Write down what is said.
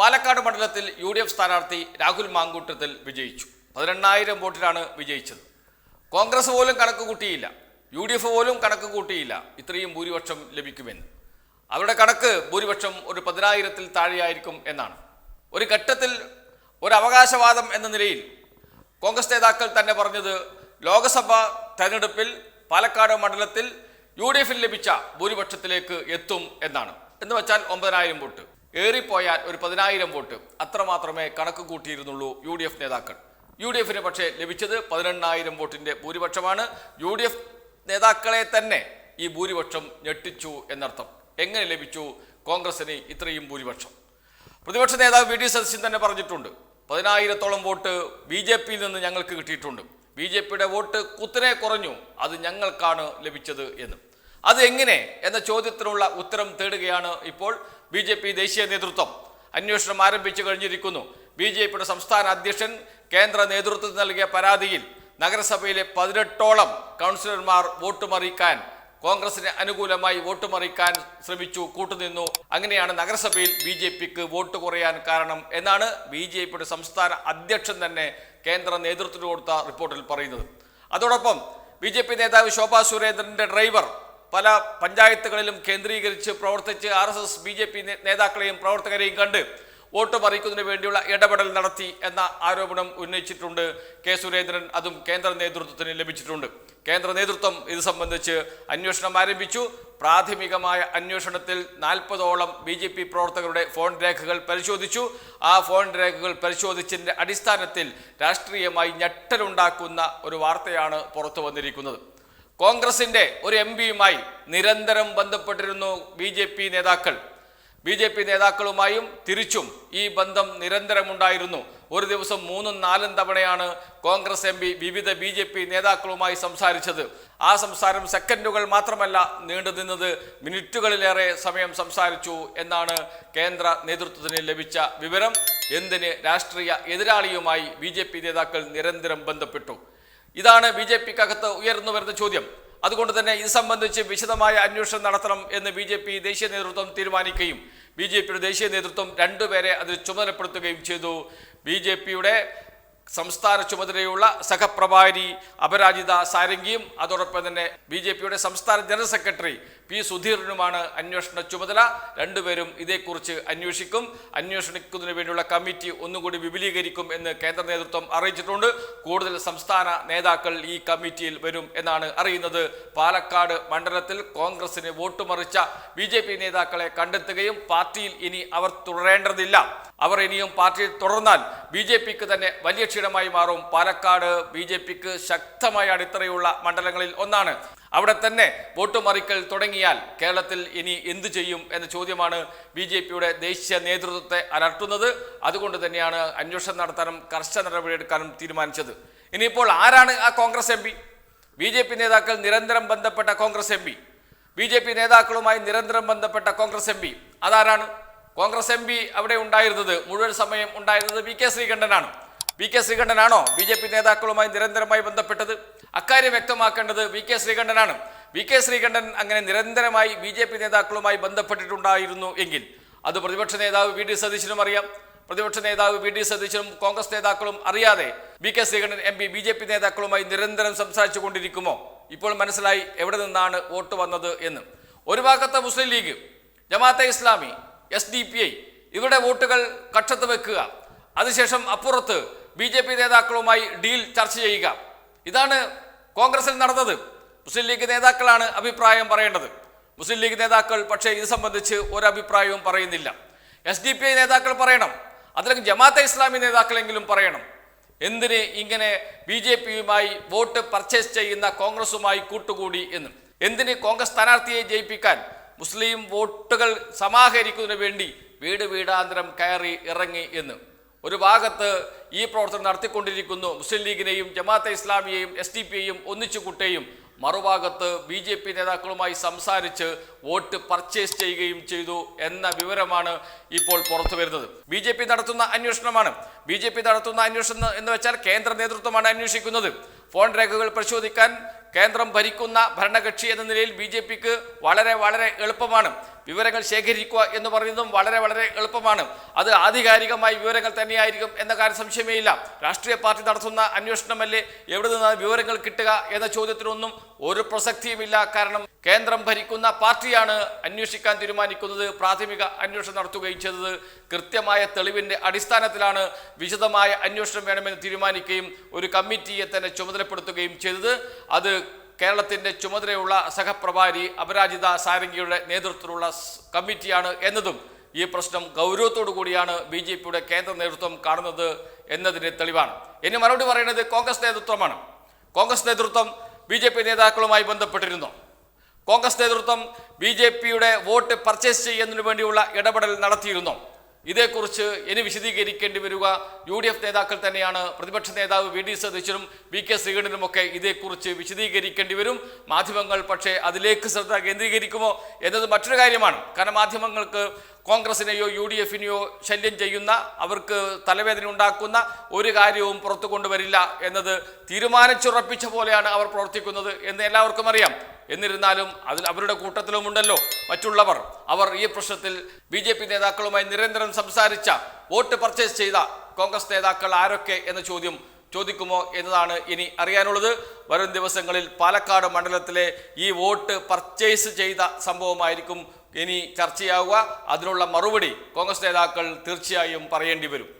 പാലക്കാട് മണ്ഡലത്തിൽ U D F സ്ഥാനാർത്ഥി രാഹുൽ മാങ്കൂട്ടത്തിൽ വിജയിച്ചു. പതിനെണ്ണായിരം വോട്ടിലാണ് വിജയിച്ചത്. കോൺഗ്രസ് പോലും കണക്ക് കൂട്ടിയില്ല. യു ഡി എഫ് പോലും കണക്ക് കൂട്ടിയില്ല ഇത്രയും ഭൂരിപക്ഷം ലഭിക്കുമെന്ന്. അവരുടെ കണക്ക് ഭൂരിപക്ഷം ഒരു പതിനായിരത്തിൽ താഴെയായിരിക്കും എന്നാണ്. ഒരു ഘട്ടത്തിൽ ഒരു അവകാശവാദം എന്ന നിലയിൽ കോൺഗ്രസ് നേതാക്കൾ തന്നെ പറഞ്ഞത് ലോക്സഭാ തെരഞ്ഞെടുപ്പിൽ പാലക്കാട് മണ്ഡലത്തിൽ യു ലഭിച്ച ഭൂരിപക്ഷത്തിലേക്ക് എത്തും എന്നാണ്. എന്ന് വെച്ചാൽ ഒമ്പതിനായിരം വോട്ട്. ഏറിപ്പോയാൽ ഒരു പതിനായിരം വോട്ട്. അത്രമാത്രമേ കണക്ക് കൂട്ടിയിരുന്നുള്ളൂ യു ഡി എഫ് നേതാക്കൾ. യു ഡി എഫിന് പക്ഷേ ലഭിച്ചത് പതിനെണ്ണായിരം വോട്ടിന്റെ ഭൂരിപക്ഷമാണ്. യു ഡി എഫ് നേതാക്കളെ തന്നെ ഈ ഭൂരിപക്ഷം ഞെട്ടിച്ചു എന്നർത്ഥം. എങ്ങനെ ലഭിച്ചു? കോൺഗ്രസിന് ഇത്രയും ഭൂരിപക്ഷം. പ്രതിപക്ഷ നേതാവ് വി. ഡി. സതീശൻ തന്നെ പറഞ്ഞിട്ടുണ്ട്. പതിനായിരത്തോളം വോട്ട് ബി ജെ പിയിൽ നിന്ന് ഞങ്ങൾക്ക് കിട്ടിയിട്ടുണ്ട്. ബി ജെ പിയുടെ വോട്ട് കുത്തിനെ കുറഞ്ഞു. അത് ഞങ്ങൾക്കാണ് ലഭിച്ചത് എന്ന്. അത് എങ്ങനെ എന്ന ചോദ്യത്തിനുള്ള ഉത്തരം തേടുകയാണ് ഇപ്പോൾ ബി ജെ പി ദേശീയ നേതൃത്വം. അന്വേഷണം ആരംഭിച്ചു കഴിഞ്ഞിരിക്കുന്നു. ബി ജെ പിയുടെ സംസ്ഥാന അധ്യക്ഷൻ കേന്ദ്ര നേതൃത്വത്തിന് നൽകിയ പരാതിയിൽ നഗരസഭയിലെ പതിനെട്ടോളം കൗൺസിലർമാർ വോട്ട് മറിക്കാൻ കോൺഗ്രസിന് അനുകൂലമായി വോട്ട് മറിക്കാൻ ശ്രമിച്ചു കൂട്ടുനിന്നു. അങ്ങനെയാണ് നഗരസഭയിൽ ബി ജെ പിക്ക് വോട്ട് കുറയാൻ കാരണം എന്നാണ് ബി ജെ പിയുടെ സംസ്ഥാന അധ്യക്ഷൻ തന്നെ കേന്ദ്ര നേതൃത്വത്തിന് കൊടുത്ത റിപ്പോർട്ടിൽ പറയുന്നത്. അതോടൊപ്പം ബി ജെ പി നേതാവ് ശോഭാ സുരേന്ദ്രന്റെ ഡ്രൈവർ പല പഞ്ചായത്തുകളിലും കേന്ദ്രീകരിച്ച് പ്രവർത്തിച്ച് R S S B J P നേതാക്കളെയും പ്രവർത്തകരെയും കണ്ട് വോട്ട് മറിക്കുന്നതിന് വേണ്ടിയുള്ള ഇടപെടൽ നടത്തി എന്ന ആരോപണം ഉന്നയിച്ചിട്ടുണ്ട്. കെ സുരേന്ദ്രൻ അതും കേന്ദ്ര നേതൃത്വത്തിന് ലഭിച്ചിട്ടുണ്ട്. കേന്ദ്ര നേതൃത്വം ഇത് സംബന്ധിച്ച് അന്വേഷണം ആരംഭിച്ചു. പ്രാഥമികമായ അന്വേഷണത്തിൽ നാൽപ്പതോളം ബി ജെ പി പ്രവർത്തകരുടെ ഫോൺ രേഖകൾ പരിശോധിച്ചു. ആ ഫോൺ രേഖകൾ പരിശോധിച്ചതിന്റെ അടിസ്ഥാനത്തിൽ രാഷ്ട്രീയമായി ഞെട്ടലുണ്ടാക്കുന്ന ഒരു വാർത്തയാണ് പുറത്തു വന്നിരിക്കുന്നത്. കോൺഗ്രസിന്റെ ഒരു എം പിയുമായി നിരന്തരം ബന്ധപ്പെട്ടിരുന്നു ബി ജെ പി നേതാക്കൾ. ബി ജെ പി നേതാക്കളുമായും തിരിച്ചും ഈ ബന്ധം നിരന്തരമുണ്ടായിരുന്നു. ഒരു ദിവസം മൂന്നും നാലും തവണയാണ് കോൺഗ്രസ് എം പി വിവിധ ബി ജെ പി നേതാക്കളുമായി സംസാരിച്ചത്. ആ സംസാരം സെക്കൻഡുകൾ മാത്രമല്ല നീണ്ടു നിന്നത്. മിനിറ്റുകളിലേറെ സമയം സംസാരിച്ചു എന്നാണ് കേന്ദ്ര നേതൃത്വത്തിന് ലഭിച്ച വിവരം. എന്തിന് രാഷ്ട്രീയ എതിരാളിയുമായി ബി നേതാക്കൾ നിരന്തരം ബന്ധപ്പെട്ടു? ഇതാണ് ബി ജെ പിക്കകത്ത് ഉയർന്നു വരുന്ന ചോദ്യം. അതുകൊണ്ട് തന്നെ ഇത് സംബന്ധിച്ച് വിശദമായ അന്വേഷണം നടത്തണം എന്ന് ബി ജെ പി ദേശീയ നേതൃത്വം തീരുമാനിക്കുകയും ബി ജെ പിയുടെ ദേശീയ നേതൃത്വം രണ്ടുപേരെ അതിൽ ചുമതലപ്പെടുത്തുകയും ചെയ്തു. ബി ജെ പിയുടെ സംസ്ഥാന ചുമതലയുള്ള സഹപ്രഭാരി അപരാജിത സാരംഗിയും അതോടൊപ്പം തന്നെ ബി ജെ പിയുടെ സംസ്ഥാന ജനറൽ സെക്രട്ടറി പി സുധീറിനുമാണ് അന്വേഷണ ചുമതല. രണ്ടുപേരും ഇതേക്കുറിച്ച് അന്വേഷിക്കും. അന്വേഷിക്കുന്നതിന് വേണ്ടിയുള്ള കമ്മിറ്റി ഒന്നുകൂടി വിപുലീകരിക്കും എന്ന് കേന്ദ്ര നേതൃത്വം അറിയിച്ചിട്ടുണ്ട്. കൂടുതൽ സംസ്ഥാന നേതാക്കൾ ഈ കമ്മിറ്റിയിൽ വരും എന്നാണ് അറിയുന്നത്. പാലക്കാട് മണ്ഡലത്തിൽ കോൺഗ്രസിന് വോട്ട് മറിച്ച ബി നേതാക്കളെ കണ്ടെത്തുകയും പാർട്ടിയിൽ ഇനി അവർ തുടരേണ്ടതില്ല. അവർ ഇനിയും പാർട്ടിയിൽ തുടർന്നാൽ ബി ജെ പിക്ക് തന്നെ വലിയ ക്ഷീണമായി മാറും. പാലക്കാട് ബി ജെ പിക്ക് ശക്തമായ അടിത്തറയുള്ള മണ്ഡലങ്ങളിൽ ഒന്നാണ്. അവിടെ തന്നെ വോട്ട് മറിക്കൽ തുടങ്ങിയാൽ കേരളത്തിൽ ഇനി എന്തു ചെയ്യും എന്ന ചോദ്യമാണ് ബി ജെ പിയുടെ ദേശീയ നേതൃത്വത്തെ അലട്ടുന്നത്. അതുകൊണ്ട് തന്നെയാണ് അന്വേഷണം നടത്താനും കർശന നടപടിയെടുക്കാനും തീരുമാനിച്ചത്. ഇനിയിപ്പോൾ ആരാണ് ആ Congress M P? B J P നേതാക്കൾ നിരന്തരം ബന്ധപ്പെട്ട Congress M P. B J P നേതാക്കളുമായി നിരന്തരം ബന്ധപ്പെട്ട കോൺഗ്രസ് എം പി. അതാരാണ്? കോൺഗ്രസ് എം പി അവിടെ ഉണ്ടായിരുന്നത് മുഴുവൻ സമയം ഉണ്ടായിരുന്നത് വി കെ ശ്രീകണ്ഠനാണ്. വി കെ ശ്രീകണ്ഠനാണോ ബി ജെ പി നേതാക്കളുമായി നിരന്തരമായി ബന്ധപ്പെട്ടത്? അക്കാര്യം വ്യക്തമാക്കേണ്ടത് വി കെ ശ്രീകണ്ഠനാണ്. വി കെ ശ്രീകണ്ഠൻ അങ്ങനെ നിരന്തരമായി ബി ജെ പി നേതാക്കളുമായി ബന്ധപ്പെട്ടിട്ടുണ്ടായിരുന്നു എങ്കിൽ അത് പ്രതിപക്ഷ നേതാവ് വി ഡി സതീശനും അറിയാം. പ്രതിപക്ഷ നേതാവ് വി ഡി സതീശനും കോൺഗ്രസ് നേതാക്കളും അറിയാതെ V K Sreekandan M P B J P നേതാക്കളുമായി നിരന്തരം സംസാരിച്ചു കൊണ്ടിരിക്കുമോ? ഇപ്പോൾ മനസ്സിലായി എവിടെ നിന്നാണ് വോട്ട് വന്നത് എന്ന്. ഒരു ഭാഗത്ത് Muslim League Jamaate Islami S D P I ഇവരുടെ വോട്ടുകൾ കക്ഷത്ത് വെക്കുക. അതിനുശേഷം അപ്പുറത്ത് ബി നേതാക്കളുമായി ഡീൽ ചർച്ച ചെയ്യുക. ഇതാണ് കോൺഗ്രസിൽ നടന്നത്. മുസ്ലിം ലീഗ് നേതാക്കളാണ് അഭിപ്രായം പറയേണ്ടത്. മുസ്ലിം ലീഗ് നേതാക്കൾ പക്ഷേ ഇത് സംബന്ധിച്ച് ഒരഭിപ്രായവും പറയുന്നില്ല. എസ് ഡി പി ഐ നേതാക്കൾ പറയണം. അതിലും ജമാഅത്തെ ഇസ്ലാമി നേതാക്കളെങ്കിലും പറയണം. എന്തിന് ഇങ്ങനെ ബി ജെ പിയുമായി വോട്ട് പർച്ചേസ് ചെയ്യുന്ന കോൺഗ്രസുമായി കൂട്ടുകൂടി എന്ന്? എന്തിന് കോൺഗ്രസ് സ്ഥാനാർത്ഥിയെ ജയിപ്പിക്കാൻ? മുസ്ലിം വോട്ടുകൾ സമാഹരിക്കുന്നതിന് വേണ്ടി വീട് വീടാന്തരം കയറി ഇറങ്ങി എന്ന്? ഒരു ഭാഗത്ത് ഈ പ്രവർത്തനം നടത്തിക്കൊണ്ടിരിക്കുന്നു. മുസ്ലിം ലീഗിനെയും ജമാഅത്തെ ഇസ്ലാമിയെയും എസ് ഡി പിയെയും ഒന്നിച്ചു കൂട്ടുകയും മറുഭാഗത്ത് ബി ജെ പി നേതാക്കളുമായി സംസാരിച്ച് വോട്ട് പർച്ചേസ് ചെയ്യുകയും ചെയ്തു എന്ന വിവരമാണ് ഇപ്പോൾ പുറത്തു വരുന്നത് ബി ജെ പി നടത്തുന്ന അന്വേഷണമാണ് ബി ജെ പി നടത്തുന്ന അന്വേഷണം എന്ന് വെച്ചാൽ കേന്ദ്ര നേതൃത്വമാണ് അന്വേഷിക്കുന്നത്. ഫോൺ രേഖകൾ പരിശോധിക്കാൻ കേന്ദ്രം ഭരിക്കുന്ന ഭരണകക്ഷി എന്ന നിലയിൽ ബി ജെ പിക്ക് വളരെ വളരെ എളുപ്പമാണ്. വിവരങ്ങൾ ശേഖരിക്കുക എന്ന് പറയുന്നതും വളരെ വളരെ എളുപ്പമാണ്. അത് ആധികാരികമായ വിവരങ്ങൾ തന്നെയായിരിക്കും എന്ന കാര്യം സംശയമേ ഇല്ല. രാഷ്ട്രീയ പാർട്ടി നടത്തുന്ന അന്വേഷണമല്ലേ എവിടെ നിന്നാണ് വിവരങ്ങൾ കിട്ടുക എന്ന ചോദ്യത്തിനൊന്നും ഒരു പ്രസക്തിയുമില്ല. കാരണം കേന്ദ്രം ഭരിക്കുന്ന പാർട്ടിയാണ് അന്വേഷിക്കാൻ തീരുമാനിക്കുന്നത് പ്രാഥമിക അന്വേഷണം നടത്തുകയും ചെയ്തത്. കൃത്യമായ തെളിവിന്റെ അടിസ്ഥാനത്തിലാണ് വിശദമായ അന്വേഷണം വേണമെന്ന് തീരുമാനിക്കുകയും ഒരു കമ്മിറ്റിയെ തന്നെ ചുമതലപ്പെടുത്തുകയും ചെയ്തത്. അത് കേരളത്തിന്റെ ചുമതലയുള്ള സഹപ്രഭാരി അപരാജിത സാരംഗിയുടെ നേതൃത്വത്തിലുള്ള കമ്മിറ്റിയാണ് എന്നതും ഈ പ്രശ്നം ഗൗരവത്തോടു കൂടിയാണ് ബി ജെ പിയുടെ കേന്ദ്ര നേതൃത്വം കാണുന്നത് എന്നതിന് തെളിവാണ്. ഇനി മറുപടി പറയുന്നത് കോൺഗ്രസ് നേതൃത്വമാണ്. കോൺഗ്രസ് നേതൃത്വം ബി നേതാക്കളുമായി ബന്ധപ്പെട്ടിരുന്നു. കോൺഗ്രസ് നേതൃത്വം ബി ജെ പിയുടെ വോട്ട് പർച്ചേസ് ചെയ്യുന്നതിന് വേണ്ടിയുള്ള ഇടപെടൽ നടത്തിയിരുന്നു. ഇതേക്കുറിച്ച് ഇനി വിശദീകരിക്കേണ്ടി വരിക യു ഡി എഫ് നേതാക്കൾ തന്നെയാണ്. പ്രതിപക്ഷ നേതാവ് വി ഡി സതീശനും വി കെ ശ്രീകണ്ഠനുമൊക്കെ ഇതേക്കുറിച്ച് വിശദീകരിക്കേണ്ടി വരും. മാധ്യമങ്ങൾ പക്ഷേ അതിലേക്ക് ശ്രദ്ധ കേന്ദ്രീകരിക്കുമോ എന്നത് മറ്റൊരു കാര്യമാണ്. കാരണം മാധ്യമങ്ങൾക്ക് കോൺഗ്രസിനെയോ യു ഡി എഫിനെയോ ശല്യം ചെയ്യുന്ന അവർക്ക് തലവേദന ഉണ്ടാക്കുന്ന ഒരു കാര്യവും പുറത്തു കൊണ്ടുവരില്ല എന്നത് തീരുമാനിച്ചുറപ്പിച്ച പോലെയാണ് അവർ പ്രവർത്തിക്കുന്നത് എന്ന് എല്ലാവർക്കും അറിയാം. എന്നിരുന്നാലും അതിൽ അവരുടെ കൂട്ടത്തിലുമുണ്ടല്ലോ മറ്റുള്ളവർ. അവർ ഈ പ്രശ്നത്തിൽ ബി ജെ പി നേതാക്കളുമായി നിരന്തരം സംസാരിച്ച വോട്ട് പർച്ചേസ് ചെയ്ത കോൺഗ്രസ് നേതാക്കൾ ആരൊക്കെ എന്ന ചോദ്യം ചോദിക്കുമോ എന്നതാണ് ഇനി അറിയാനുള്ളത്. വരും ദിവസങ്ങളിൽ പാലക്കാട് മണ്ഡലത്തിലെ ഈ വോട്ട് പർച്ചേസ് ചെയ്ത സംഭവമായിരിക്കും ഇനി ചർച്ചയാവുക. അതിനുള്ള മറുപടി കോൺഗ്രസ് നേതാക്കൾ തീർച്ചയായും പറയേണ്ടി വരും.